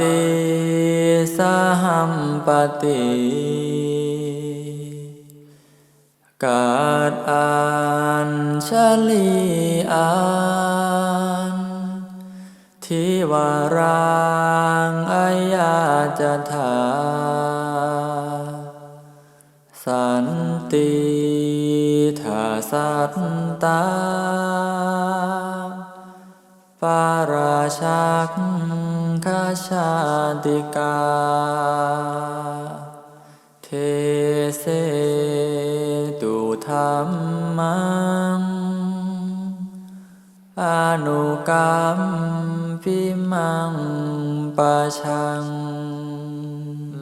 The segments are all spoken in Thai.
ติสหัมปติกาดอัญชลีอันทิวารังอายาจถาสันติทาสัตตาปาราชักาชาติกา เทเสตุธรรมัง อนุกรรมพิมังปะชัง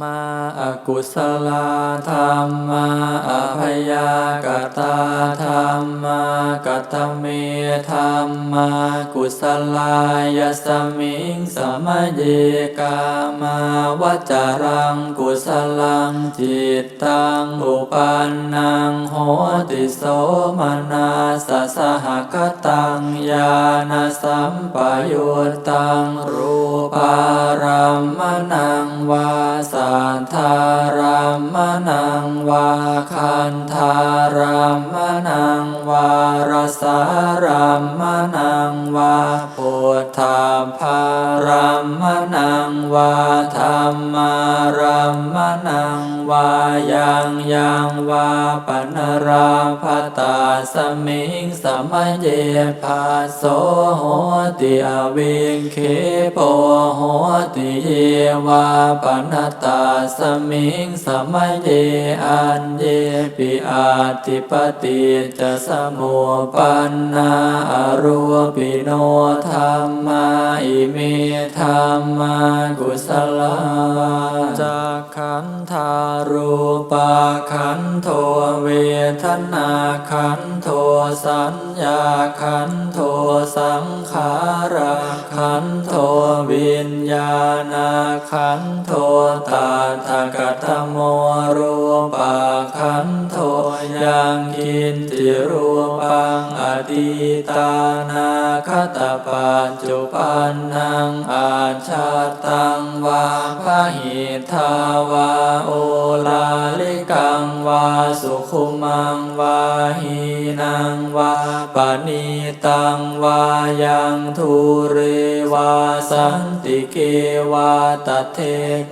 มาอกุศลธรรมาอภยากตาธรรมากตเมธรรมากุศลายสมิงสมเยกามาวจารังกุศลังจิตตังอุปันนังโหติโสมนาสสหคตังญาณสัมปยุตตังรูปารามมนังวาสทธารามนังวาคันธารามนังวารสารามนังวาพุทธาภารามนังวาธรรมารามมนัง วายังยังวาปนราภตาสมิงสมัยเยภาโสโหติอวิงเคโปโหติเยวาปนตาสมิงสมัยเยอันเยปิอาติปติจะสมุปันนาอรูปิโนธรรมาอิเมธรรมากุศลาจากขันธารูปาขันโทเวทนาขันโทสัญญาขันโทสังขาราขันโทวิญญาณขันโทตาทกตโมรูปาขันโทยังกินติรูปังอดีตานาคตปัจจุปันนังอาชาตังวาพหิทาวาโอลาลิกังวาสุขุมังวาหีนังวาปณีตังวายังทุเรวาสันติเกวาตเท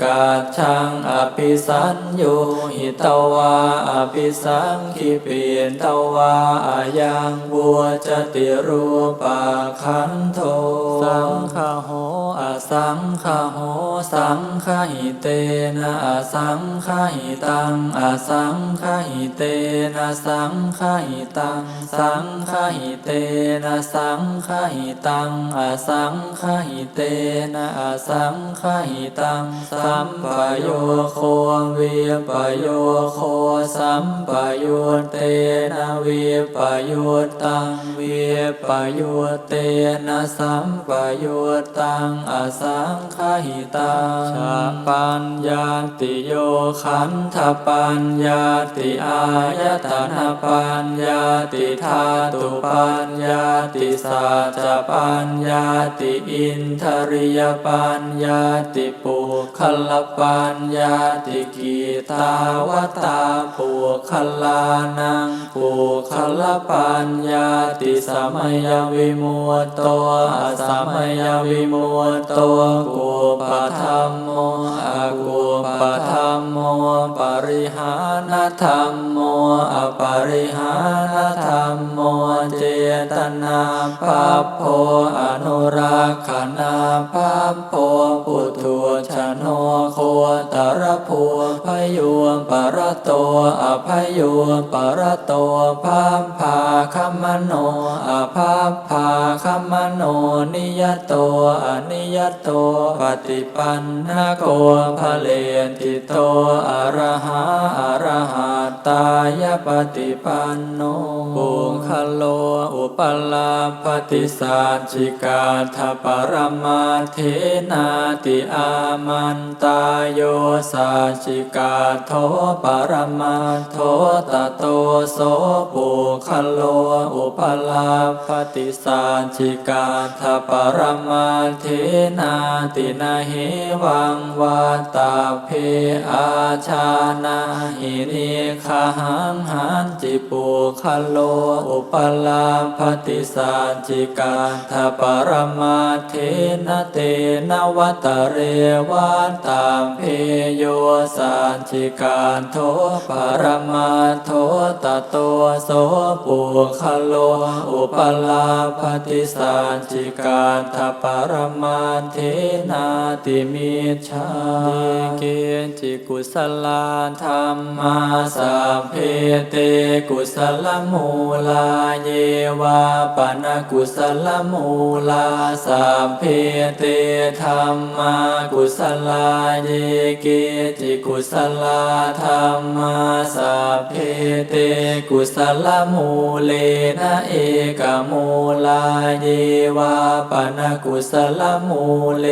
กาชังอภิสัญโยหิตวาอภิสังคิเปียนตวาอายังบัวจติรูปาขันโทสังฆโหอสังฆโหสังฆหิเตนะอสังฆหิตังอสังฆหิเตนะสังฆหิตังสังฆหิเตนะสังฆหิตังอสังฆหิเตนะอสังฆหิตังสัมปโยโควิปโยโคสัมปยุเตนะวิปยุตังวิปยุเตนะสัมปยุตังอสังฆหิตังชาปัญญาติโยขันธปัญญาติอายตนะปัญญาติธาตุปัญญาติสัจปัญญาติอินทริยปัญญาติปุคลปัญญาติกีตาวตาปุคลานังปุคลปัญญาติสมัยวิมุตโตอสมัยวิมุตโตกุปธรรมโมอากุปธรรมโมปริหานธรรมโมอปริหานธรรมโมเจตนาปัปโพอนุรักขณาปัปโพปุถุชโนโคตรภูพยุปรโตอภยุปรโตภาพภาคัมโนอภาพภาคัมโนนิยตโตอนิยต โตปฏิปันนโกภะเลติโตอรหะอรหะตายปฏิปันโน ปฏิสัจจิกาทปรมาเทนาติอามันตาโยสัจจิกาโทปรมาโทตโตโสปุคโลอุปลาปฏิสัจจิกาทปรมาเทนาตินาหิวังวาตาเพอาชานาหิริคหังหันจิปุคโลอุปลาปฏิสัจิกาทปรมาเทนเตนวัตเรวัตตาเพโยสัจจิกาโทปรมาโทตโตโสปุคโลอุปลาปฏิสัจจิกาทปรมาเทนาติมิชาเกจิกุสลาธรรมาสัพเพเตกุสลมูลาเยวาปนกุสลมูลาสัพเพเตธรรมากุสลาเยเกจิกุสลาธรรมาสัพเพเตกุสลมูเลนะเอกมูลาเยวาปนกุสลมูเล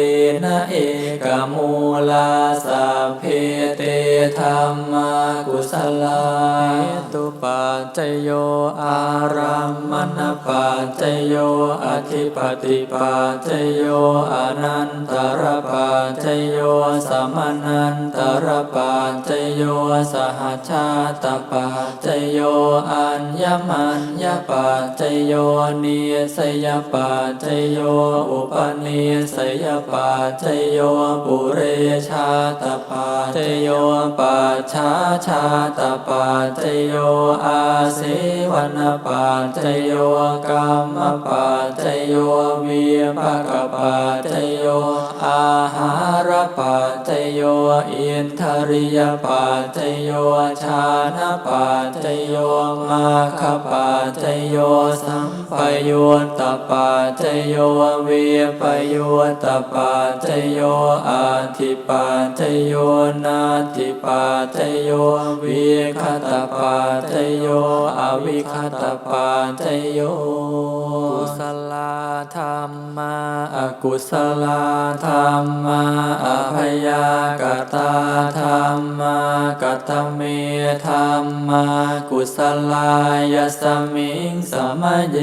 นะเอกมูลาสัพเพเตธรรมากุสลาตุปัจจโยอารัมมณปัจจโยอธิปติปัจจโยอนันตรปัจจโยสมนันตรปัจจโยสหชาตปัจจโยอัญญมัญญปัจจโยนิสยปัจจโยอุปนิสยปัจจโยปุเรชาตปัจจโยปัจฉาชาตปัจจโยอาเสวนปัจโยกรรมมปัจจโยวิภกปัจจโย อาหารปัจจโย อินทริยปัจจโย ชานปัจจโย มาคปัจจโย สัมปยุตตปัจจโยวิปยุตตปัจจโยอาทิปัจจโย นาทิปัจจโย วิคตปัจจโย อวิคตปัจจโยกุศลธรรมาอกุศลธรรมาอภยากตาธรรมากตเมธรรมากุศลายสมิงสมเย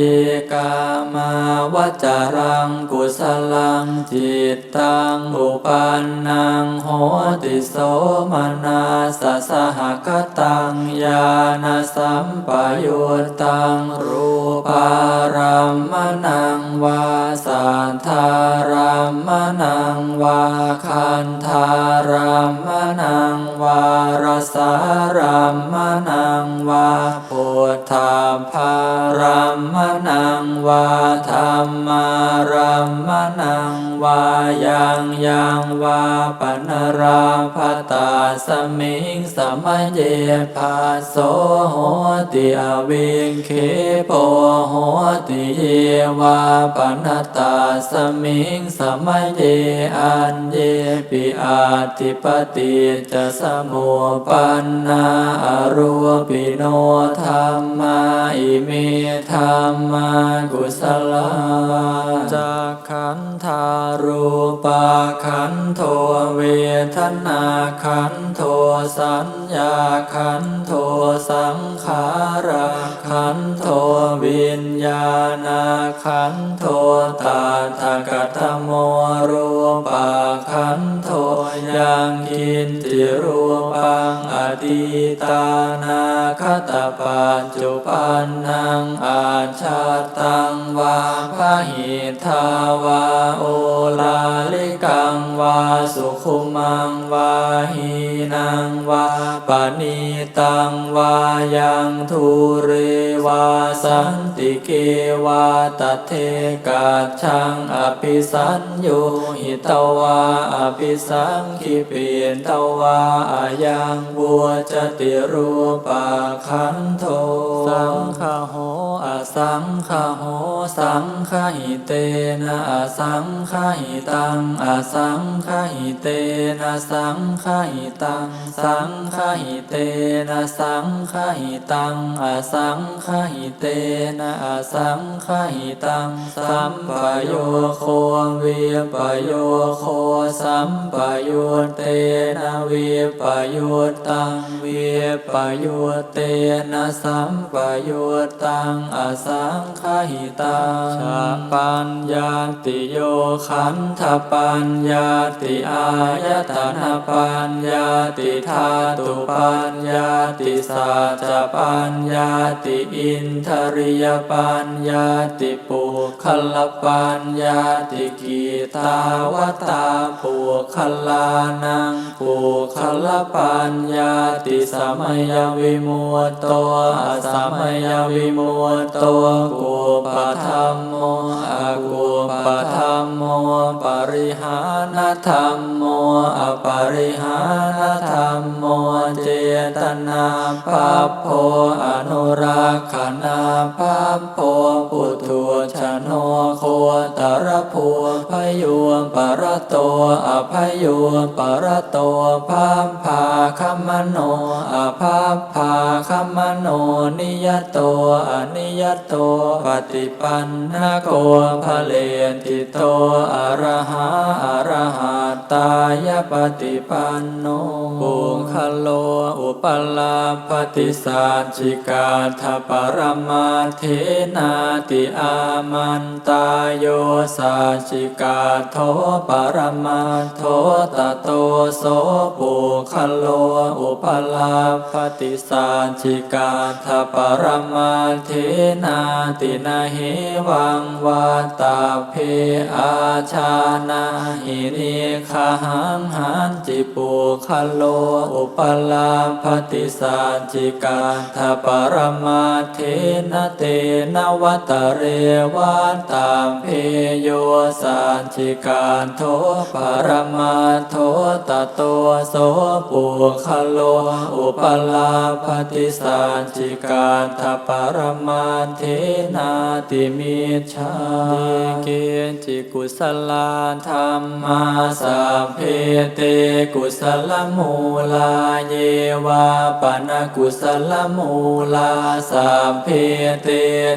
กามาวจารังกุศลังจิตตังอุปันนังโหติโสมนาสสหคตังญาณสัมปยุตตังรูปารามมนังวาสัทธารามมนังวาคันธารามมนังวารสารามมนังวาพุทธาภารามมนังวาธรรมารามมนัง วายังยังวาปนราภตาสมิงสมัยเยภาโสโหติอวิงเคโปโหติเยวาปนตาสมิงสมัยเยอันเยปิอาติปติจะสมุปันนาอรูปิโนธรรมาอิเมธรรมากุศลาจากขันธารูปาขันโทเวทนาขันโทสัญญาขันโทสังขาราขันโทวิญญาณขันโทตาทกตโมรูปาขันโทยังกินติรูปังอดีตานาคตปัจจุปันนังอาชาตังวาพหิทาวาโอลาลิกังวาสุขุมังวาหีนังวาปณีตังวายังทุเรวาสันติเกวาตเทกาชังอภิสัญโยหิตวาอภิสังคิเปียนตวาอายังบัวจติรูปาคันโทสังฆโหอสังฆโหสังฆหิเตนะอสังฆหิตังอสังขหิเตนะสังขหิตังสังขหิเตนะสังขหิตังอสังขหิเตนะอสังขหิตังสัมปโยโควิปโยโค สัมปโยเตนะวิปโยตังวิปโยเตนะสัมปโยตังอสังฆหิตังชาปัญญาติโยขันธปัญญาติอายตนะปัญญาติธาตุปัญญาติสัจจปัญญาติอินทริยปัญญาติปุคลปัญญาติกีตาวตาปุคลานังปุคลปัญญาติสมัยวิมุตโตอสมัยวิมุตโตกุปธรรมโมอากุปธรรมโมปริหานธรรมโมอปริหานธรรมโมเจตนาปัปโพอนุรักขณาปัปโพปุถุชนโนโคตรภูพยุปรโตอภยุปรโตภาพาคัมโนอภาพาคัมโนนิยตโตอนิยตโตปฏิปันนโกภเลติโตอะระหะอะระหะตายปฏิปันโนปุงคโลอุปลาปฏิสัจจิกาทปรมาเทนาติอามันตายโยสัจจิกาโทปรมาโทตโตโสปุคโลอุปลาปฏิสัจจิกาทปรมาเทนาตินาหิวังวาตาเพอาชานาหิริคหังหันจิปุคโลอุปลาภติสัจจิกาทปรมาเทนเตนวัตเรวัตตาเพโยสัจจิกาโทปรมาโทตโตโสปุคโล อุปลาภติสัจจิกาทปรมาเทนาติมิชาเกจิกุสลาธรรมาสัพเพเตกุสลมูลาเยวาปนกุสลมูลาสัพเพเต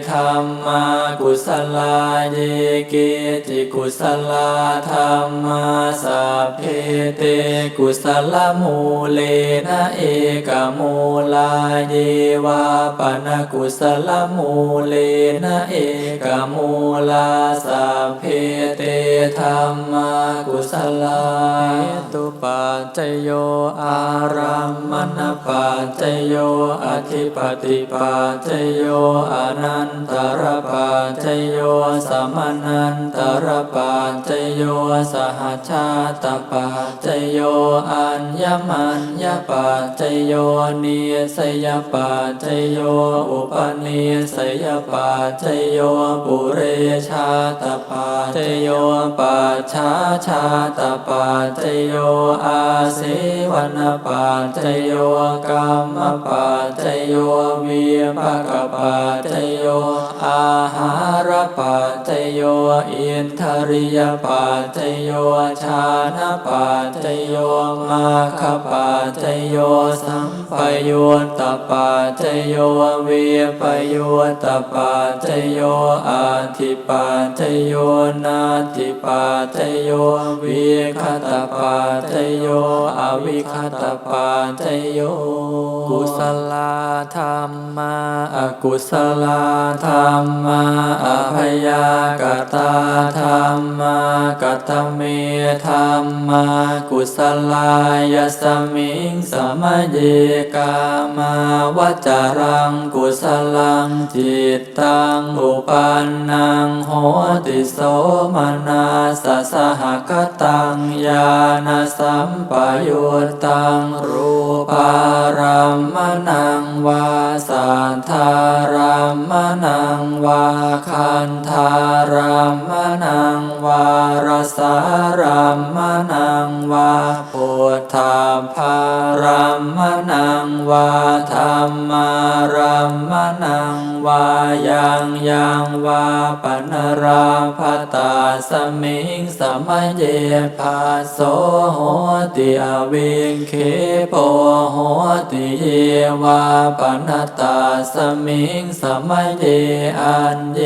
ธรรมากุสลาเยเกจิกุสลาธรรมาสัพเพเตกุสลมูเลนะเอกมูลาเยวาปนกุสลมูเลนะเอกมูลาสัพเพเตธรรมากุสลาตุปัจจโยอารัมมณปัจจโยอธิปติปัจจโยอนันตรปัจจโยสมนันตรปัจจโยสหชาตปัจจโยอัญญมัญญปัจจโยนิสยปัจจโยอุปนิสยปัจจโยปุเรชาตปัจจโยปัจฉาชาตปัจจโยอาเสวนปัจจโยกรรมปัจจโยวิภกปัจจโยอาหารปัจจโยอินทริยปัจจโยชานปัจจโยมาคปัจจโยสัม ปโยุตปัจจโยวิปโยตปัจจโยอาทิปัจจโยนาทิปัจจโยวิคตปัจจโยอวิคตปัจจโยกุศลธรรมาอกุศลธรรมาอภยากตาธรรมากตเมธรรมากุศลายสมิงสมเยกามาวจารังกุศลังจิตตังอุปันนังโหติโสมนาสสหคตังญาณสัมปยุตตังรูปารามมนังวาสัทธารามมนังวาคันธารามมนังวารสารามมนังวาพุทธาภารามมนังวาธรรมารามมนังวายังยังวาปนราภตาสมิงสมัยเยภาโสโหติอวิงเคโปโหติเยวาปนตาสมิงสมัยเยอันเย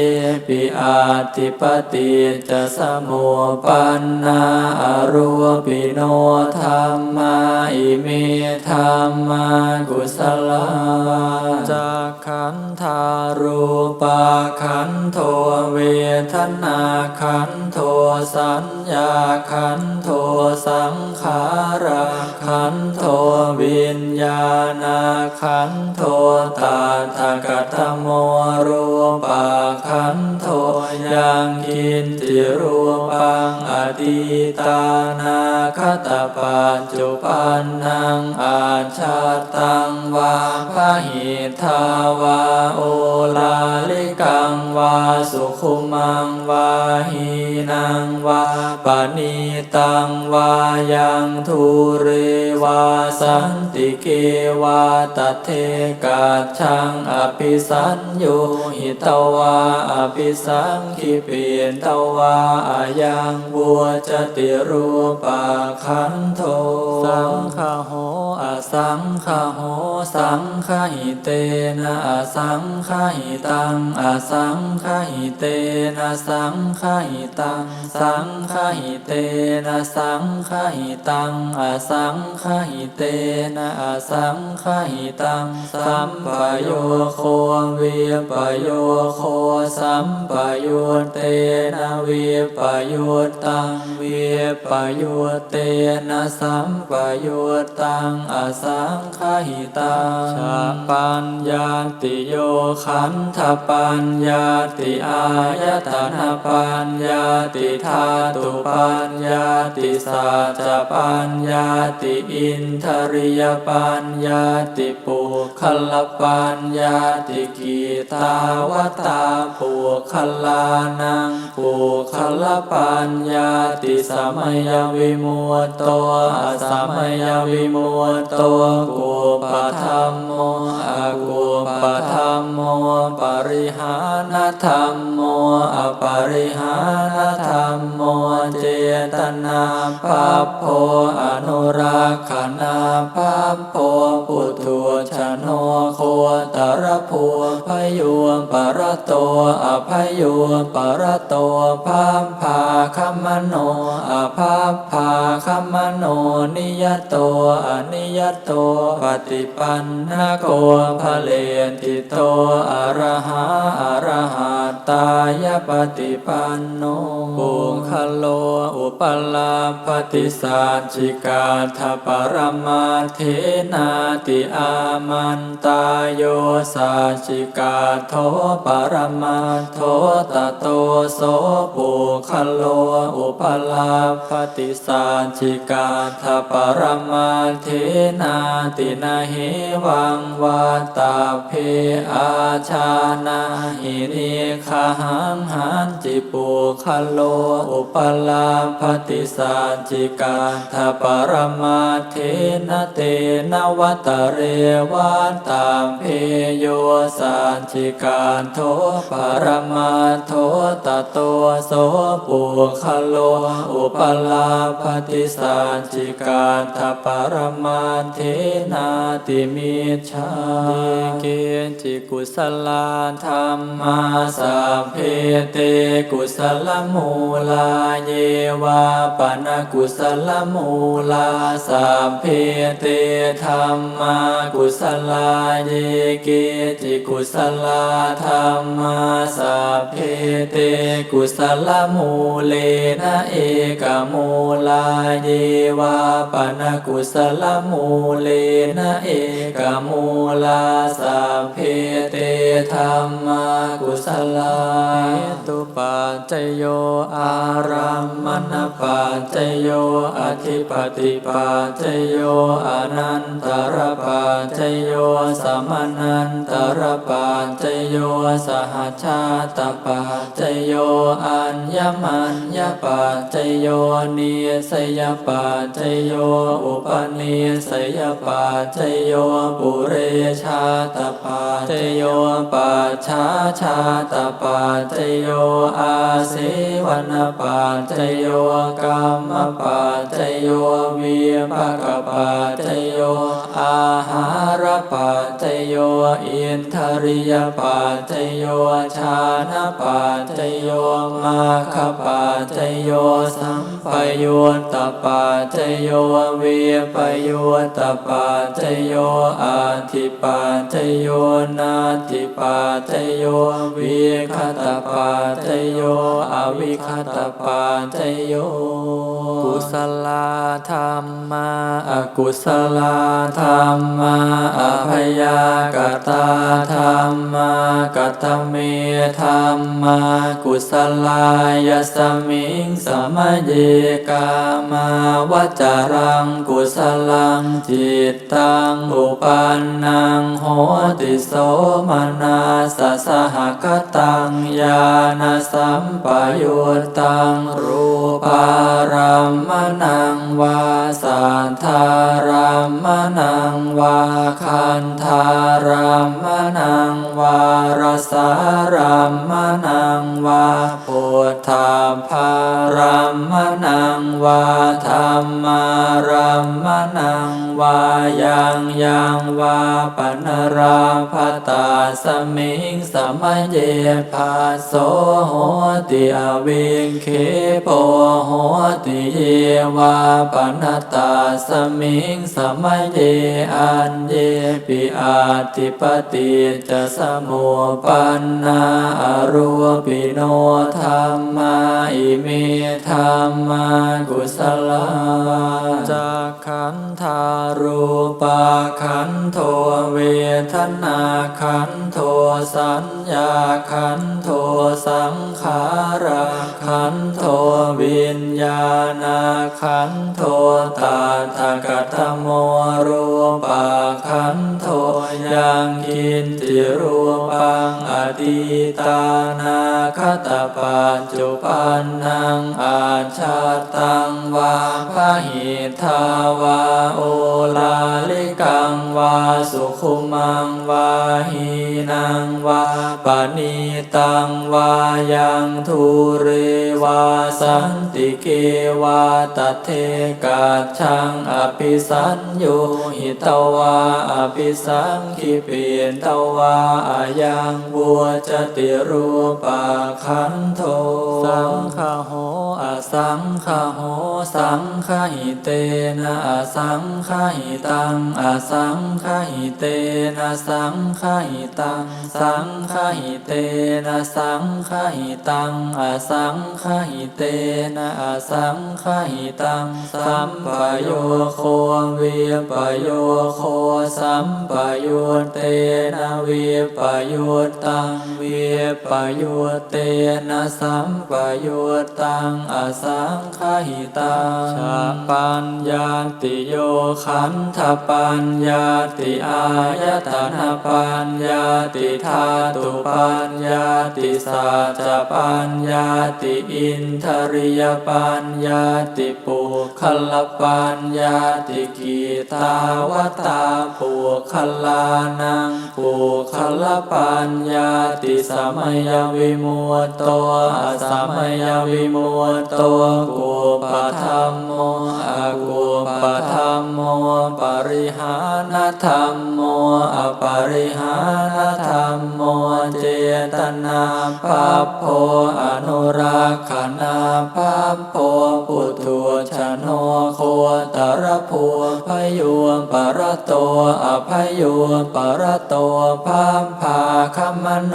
ปิอาติปติจะสมุปันนาอรูปิโนธรรมาอิเมธรรมากุศลาจากขันธารูปาขันโทเวทนาขันโทสัญญาขันโทสังขาราขันโทวิญญาณขันโทตาทกตโมรูปาขันโทยังกินติรูปังอดีตานาคตปัจจุปันนังอาชาตังวาพะหิทาวาโอลาลิกังวาสุขุมังวาหีนังวาปณีตังวายังทุเรวาสันติเกวาตเทกาชังอภิสัญโยหิตวาอภิสังคิเปียนตวาอายังบัวจติรูปาขันโทสังฆโหอสังฆโหสังฆหิเตนะอสังฆหิตังอสังฆหิเตนะสังฆหิตังสังฆหิเตนะสังฆหิตังอสังฆหิเตนะอสังฆหิตังสัมปโยโควิปโยโคสัมปโยเตนะวิปยุตตังวิปยุตเตนะสัมปโยตังอสังฆหิตังชาปัญญาติโยขันธปัญญาติอายตนะปัญญาติธาตุปัญญาติสัจจปัญญาติอินทริยปัญญาติปุคลปัญญาติกีตาวตาปุคลานังปุคลปัญญาติสมัยวิมุตโตอสมัยวิมุตโตกุปธรรมโมอกุปธรรมโมปริหานธรรมโมอปริหานธรรมโมเจตนาปัปโพอนุรักขณาปัปโพปุถุชโนโคตรภูพยุปรโตอภยุปรโตภาพภาคัมโนอภาพภาคัมมโนนิยตโตอนิยตโตปฏิปันนะโกภะเลติโตอรหะอรหะตายปฏิปันโนปุงคโลอุปลาปฏิสัจจิกาทปรมาเทนาติอามันตายโยสัจจิกาโทปรมาโทตโตโสปุคโลอุปลาปฏิสัจจิกาทปรมาเทนาตินาเหวังวาตาเพอาชานาหิริคหังหันจิปุคโล อุปลาภติสัจจิกาทปรมาเทนเตนวัตเรวัตตาเพโยสัจจิกาโทปรมาโทตโตโสปุคโล อุปลาภติสัจจิกาทปรมาเทนาติมิชาเกจิกุศลาธรรมาสัพเพเตกุศลมูลาเยวาปนกุศลมูลาสัพเพเตธรรมากุศลาเยเกจิกุศลาธรรมาสัพเพเตกุศลมูเลนะเอกมูลาเยวาปนกุศลมูเลนะเอกมูลาสัพเพเตธรรมากุศลาตุปัจจโยอารัมมณปัจจโยอธิปติปัจจโยอนันตรปัจจโยสมนันตรปัจจโยสหชาตปัจจโยอัญญมัญญปัจจโยนิสยปัจจโยอุปนิสยปัจจโยปุเรชาตปัจจโยปัจฉาชาตปัจจโยอาเสวนปัจจโยกรรมปัจจโยวิภกปัจจโยอาหารปัจจโยอินทริยปัจจโยชานะปัจจโยมาคปัจจโยสัมปยุตตปัจจโยวิปยุตตปัจจโยอาทิปัจจโยนาทิปัจจโยวิคตปัจจโยอวิคตปัจจโยกุศลธรรมาอกุศลธรรมาอภยากตาธรรมากตเมธรรมากุศลายสมิงสมเยกามาวจารังกุศลังจิตตังอุปันนังโหติโสมนาสสหคตังญาณสัมปยุตตังรูปารามมนังวาสัทธารามมนังวาคันธารามมนังวารสารามมนังวาพุทธาภารามมนังวาธรรมารามมนังวายยังยังวาปนราภตาสมิงสมัยเยภาโสโหติอวิงเคโปโหติเยวาปนตาสมิงสมัยเยอันเยปิอาติปติจะสมุปันนาอรูปิโนธรรมาอิเมธรรมากุศลาจากขันธารูปาขันโทเวทนาขันโทสัญญาขันโทสังขาราขันโทวิญญาณขันโทตาทกตโมรูปาขันโท ยังกินติรูปังอดีตานาคตปัจจุปันนังอาชาตังวาพหิทาวาโอลาลิกังวาสุขุมังวาหีนังวาปณิตังวายังทุเรวาสันติเกวาตเทกาชังอภิสัญโยหิตวาอภิสังคิปีนตวาอายังบัวจติรูปาขันโทสังฆโหอสังฆโหสังฆหิเตนะอสังฆหิตังอสังฆหิเตนะสังฆหิตังสังฆหิเตนะสังฆหิตังอสังฆหิเตนะอสังฆหิตังสัมปโยโควิปโยโคสัมปโยตเตนะวิปยุตตังวิปยุตเตนะสัมปยุตตังอสังฆหิตังชาปัญญาติโยขันธปัญญาติอายตนะปัญญาติธาตุปัญญาติสัจจปัญญาติอินทริยปัญญาติปุคลปัญญาติกีตาวตาปุคลานังปุคลปัญญาติสัมมยวิมุตโตอสัมมยวิมุตโตกุปธรรมโมอกุปธรรมโมปริหานธรรมโมอปริหานธรรมโมเจตนาปัปโพอนุรักขณาปัปโพปุถุชนโนโคตรภูพยุปรโตอภยุปรโตภาพภาคัมโน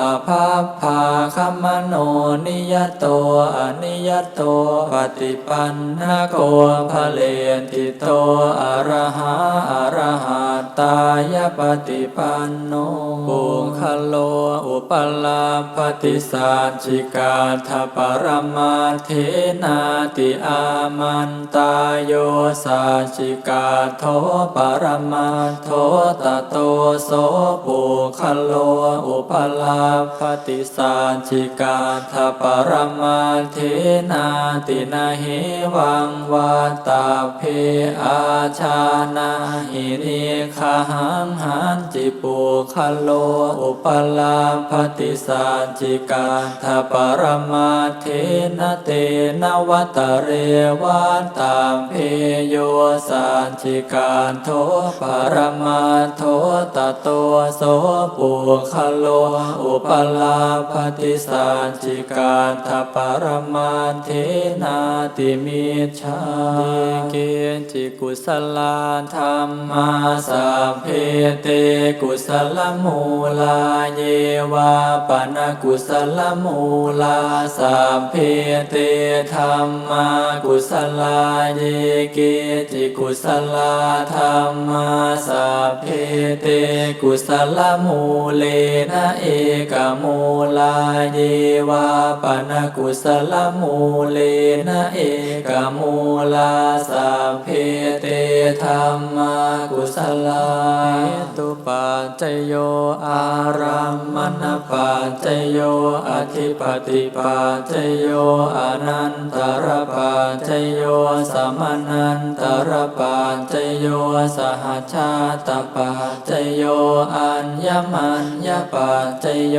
อภาพภาคัมโนนิยตโตอนิยตโตปฏิปันนโกภเลติโตอรหาอรหาตายปฏิปันโนปุงคโลอุปลาปฏิสัจจิกาทปรมาเทนาติอามันตายโยสัจจิกาโทปรมาโทตโตโสปุคโลอุปลาปฏิสัจจิกาทปรมาเทนาตินาหิวังวาตาเพอาชานาหิริคหังหันจิปุคโลอุปลาปฏิสัจจิกาทปรมาเทนเตนวัตเรวัตตาเพโยสัจจิกาโทปรมาโทตโตโสปุคโล อุปลาปฏิสัจจิกาทปรมาเทนาติมิชาเกจิกุสลาธรรมาสัพเพเตกุสลมูลาเยวาปนกุสลมูลาสัพเพเตธรรมากุสลาเยเกจิกุสลาธรรมาสัพเพเตกุสลมูเลนะเอกมูลาเยวาปนกุสลมูเลนะเอกมูลาสัพเพเตธรรมากุสลาเหตุปัจจโยอารัมมณปัจจโยอธิปติปัจจโยอนันตรปัจจโยสมนันตรปัจจโยสหชาตปัจจโยอัญญมัญญปัจจโย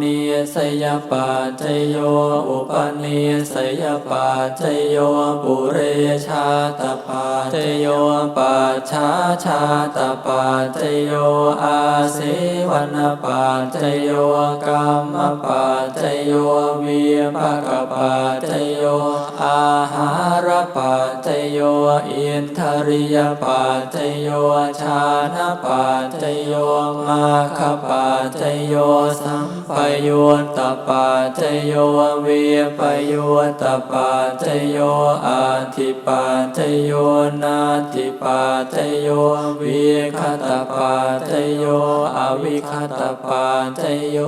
นิสยปัจจโยอุปนิสยปัจจโยปุเรชาตปัจจโยปัจฉาชาตปัจจโยอาเสวนปัจจโยกรรมปัจจโยวิปากปัจจโยอาหารปัจจโยอินทริยปัจจโยชานปัจจโยมาคปัจโยสัมปยุตตปัจโยวิปยุตตปัจโยอาทิปัจโยนาทิปัจโยวิคตปัจโยอวิคตปัจโย